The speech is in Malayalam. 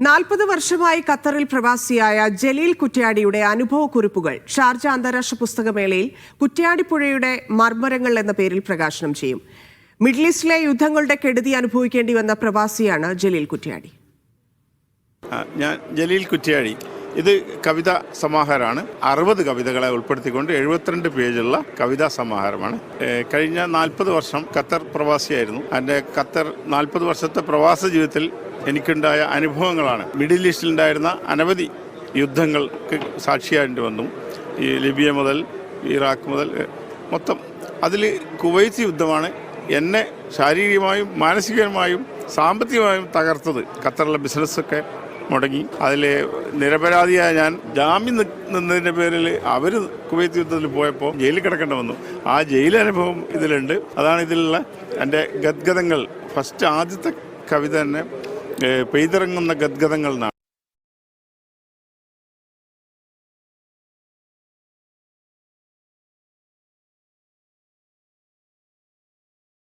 നാൽപ്പത് വർഷമായി ഖത്തറിൽ പ്രവാസിയായ ജലീൽ കുറ്റ്യാടിയുടെ അനുഭവക്കുറിപ്പുകൾ ഷാർജ അന്താരാഷ്ട്ര പുസ്തകമേളയിൽ കുറ്റ്യാടിപ്പുഴയുടെ മർമ്മരങ്ങൾ എന്ന പേരിൽ പ്രകാശനം ചെയ്യും. മിഡിൽ ഈസ്റ്റിലെ യുദ്ധങ്ങളുടെ കെടുതി അനുഭവിക്കേണ്ടി വന്ന പ്രവാസിയാണ് ജലീൽ കുറ്റ്യാടി. ഞാൻ ജലീൽ കുറ്റ്യാടി. ഇത് കവിതാ സമാഹാരമാണ്. അറുപത് കവിതകളെ ഉൾപ്പെടുത്തിക്കൊണ്ട് എഴുപത്തിരണ്ട് പേജുള്ള കവിതാ സമാഹാരമാണ്. കഴിഞ്ഞ നാൽപ്പത് വർഷം ഖത്തർ പ്രവാസിയായിരുന്നു. എന്റെ ഖത്തർ നാൽപ്പത് വർഷത്തെ പ്രവാസ ജീവിതത്തിൽ എനിക്കുണ്ടായ അനുഭവങ്ങളാണ്. മിഡിൽ ഈസ്റ്റിലുണ്ടായിരുന്ന അനവധി യുദ്ധങ്ങൾക്ക് സാക്ഷിയായിട്ട് വന്നു. ഈ ലിബിയ മുതൽ ഇറാഖ് മുതൽ മൊത്തം. അതിൽ കുവൈത്ത് യുദ്ധമാണ് എന്നെ ശാരീരികമായും മാനസികമായും സാമ്പത്തികമായും തകർത്തത്. ഖത്തറിലെ ബിസിനസ്സൊക്കെ മുടങ്ങി. അതിൽ നിരപരാധിയായ ഞാൻ ജാമ്യം നിന്നതിന്റെ പേരിൽ അവർ കുവൈത്ത് യുദ്ധത്തിൽ പോയപ്പോൾ ജയിലിൽ കിടക്കേണ്ട വന്നു. ആ ജയിലനുഭവം ഇതിലുണ്ട്. അതാണ് ഇതിലുള്ള എന്റെ ഗദ്ഗതങ്ങൾ ഫസ്റ്റ് ആദ്യത്തെ കവിത തന്നെ പെയ്തിറങ്ങുന്ന ഗദ്ഗതങ്ങൾ